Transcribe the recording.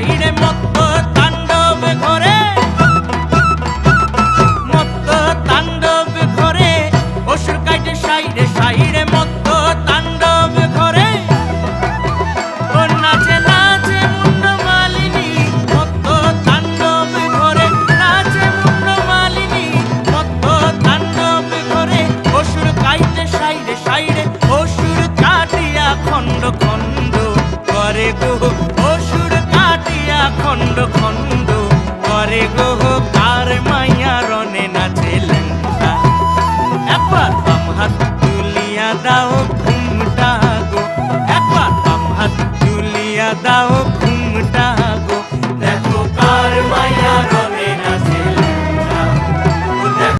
সাইডে মত্ত তাণ্ডব ঘরে। মত্ত তাণ্ডব ঘরে, অসুর কাটে সাইডে সাইডে মত্ত তাণ্ডব ঘরে। নাচে নাচে মুন্ড মালিনী, মত্ত তাণ্ডব ঘরে। নাচে মুন্ড মালিনী, মত্ত তাণ্ডব ঘরে। অসুর কাইতে সাইডে সাইডে অসুর কাটিয়া খণ্ড খণ্ড করে গো আরে গোহ কার মাইয়া রনে নাচে লঙ্কা। একবার আম হাত তুলিয়া দাও ঘুমটা গো। একবার আম হাত তুলিয়া দাও ঘুমটা গো। দেখো কার মাইয়া রনে